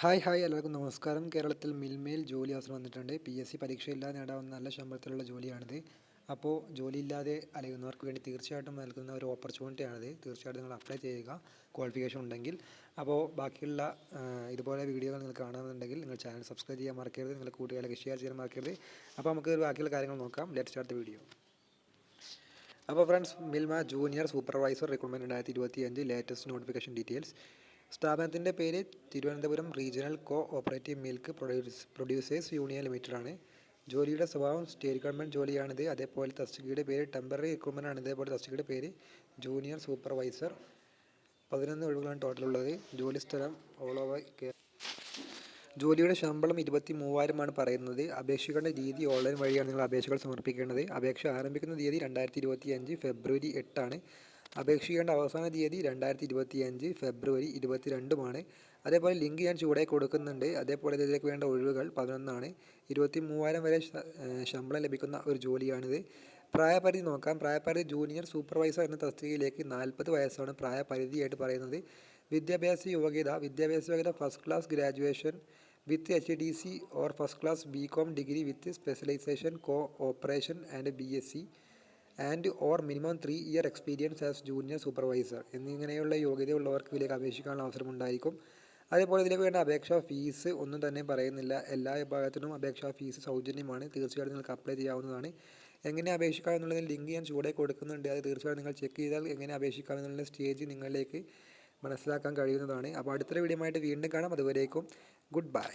Hi hi എല്ലാവർക്കും നമസ്കാരം. കേരളത്തിൽ മിൽമയിൽ ജോലി അവസരം വന്നിട്ടുണ്ട്. പി എസ് സി പരീക്ഷയില്ലാതെ നേടാവുന്ന നല്ല ശമ്പളത്തിലുള്ള ജോലിയാണിത്. അപ്പോൾ ജോലിയില്ലാതെ അലയുന്നവർക്ക് വേണ്ടി തീർച്ചയായിട്ടും നൽകുന്ന ഒരു ഓപ്പർച്യൂണിറ്റിയാണിത് തീർച്ചയായിട്ടും നിങ്ങൾ അപ്ലൈ ചെയ്യുക. ക്വാളിഫിക്കേഷൻ ഉണ്ടെങ്കിൽ. അപ്പോൾ ബാക്കിയുള്ള ഇതുപോലെ വീഡിയോകൾ നിങ്ങൾ കാണുന്നുണ്ടെങ്കിൽ നിങ്ങൾ ചാനൽ സബ്സ്ക്രൈബ് ചെയ്യാൻ മറക്കരുത്. നിങ്ങൾ കൂട്ടുകാരിലേക്ക് ഷെയർ ചെയ്യാൻ മറക്കരുത്. അപ്പോൾ നമുക്ക് ബാക്കിയുള്ള കാര്യങ്ങൾ നോക്കാം. ലെറ്റ് സ്റ്റാർട്ട് വീഡിയോ അപ്പോൾ friends Milma junior supervisor recruitment രണ്ടായിരത്തി ഇരുപത്തി അഞ്ച് ലേറ്റസ്റ്റ് നോട്ടിഫിക്കേഷൻ ഡീറ്റെയിൽസ് സ്ഥാപനത്തിന്റെ പേര് Thiruvananthapuram regional cooperative milk produce producers union ലിമിറ്റഡാണ്. ജോലിയുടെ സ്വഭാവം സ്റ്റേറ്റ് ഗവൺമെന്റ് ജോലിയാണിത്. അതേപോലെ തസ്തികയുടെ പേര് ടെമ്പററി റിക്രൂട്ട്മെന്റ് ആണ് ഇതേപോലെ തസ്തികയുടെ പേര് ജൂനിയർ സൂപ്പർവൈസർ. പതിനൊന്ന് ഒഴിവുകളാണ് ടോട്ടൽ ഉള്ളത് ജോലി സ്ഥലം ഓൾ ഓവർ കേരള ജോലിയുടെ ശമ്പളം ഇരുപത്തി മൂവായിരമാണ് പറയുന്നത്. അപേക്ഷിക്കേണ്ട രീതി ഓൺലൈൻ വഴിയാണ് നിങ്ങൾ അപേക്ഷകൾ സമർപ്പിക്കേണ്ടത്. അപേക്ഷ ആരംഭിക്കുന്ന തീയതി രണ്ടായിരത്തി ഇരുപത്തി അഞ്ച് ഫെബ്രുവരി എട്ടാണ്. അപേക്ഷിക്കേണ്ട അവസാന തീയതി രണ്ടായിരത്തി ഇരുപത്തി അഞ്ച് ഫെബ്രുവരി ഇരുപത്തിരണ്ടുമാണ്. അതേപോലെ ലിങ്ക് ഞാൻ ചൂടെ കൊടുക്കുന്നുണ്ട്. അതേപോലെ ഇതിലേക്ക് വേണ്ട ഒഴിവുകൾ പതിനൊന്നാണ്. ഇരുപത്തി മൂവായിരം വരെ ശമ്പളം ലഭിക്കുന്ന ഒരു ജോലിയാണിത്. പ്രായപരിധി നോക്കാം. പ്രായപരിധി ജൂനിയർ സൂപ്പർവൈസർ എന്ന തസ്തികയിലേക്ക് നാൽപ്പത് വയസ്സാണ് പ്രായപരിധിയായിട്ട് പറയുന്നത്. വിദ്യാഭ്യാസ യോഗ്യത വിദ്യാഭ്യാസ യോഗ്യത first class graduation with H D C or first class B com degree with specialisation cooperation and B S C. And or minimum three year experience as junior supervisor എന്നിങ്ങനെയുള്ള യോഗ്യതയുള്ളവർക്ക് ഇതിലേക്ക് അപേക്ഷിക്കാനുള്ള അവസരമുണ്ടായിരിക്കും അതേപോലെ ഇതിലേക്ക് വേണ്ട അപേക്ഷാ ഫീസ് ഒന്നും തന്നെ പറയുന്നില്ല. എല്ലാ വിഭാഗത്തിനും അപേക്ഷാ ഫീസ് സൗജന്യമാണ്. തീർച്ചയായിട്ടും നിങ്ങൾക്ക് അപ്ലൈ ചെയ്യാവുന്നതാണ്. എങ്ങനെ അപേക്ഷിക്കാം എന്നുള്ളതിൽ ലിങ്ക് ഞാൻ ചൂടെ കൊടുക്കുന്നുണ്ട്. അത് തീർച്ചയായിട്ടും നിങ്ങൾ ചെക്ക് ചെയ്താൽ എങ്ങനെ അപേക്ഷിക്കാം എന്നുള്ള സ്റ്റേജ് നിങ്ങളിലേക്ക് മനസ്സിലാക്കാൻ കഴിയുന്നതാണ്. അപ്പോൾ അടുത്തൊരു വീഡിയോ ആയിട്ട് വീണ്ടും കാണാം. അതുവരേക്കും ഗുഡ് ബൈ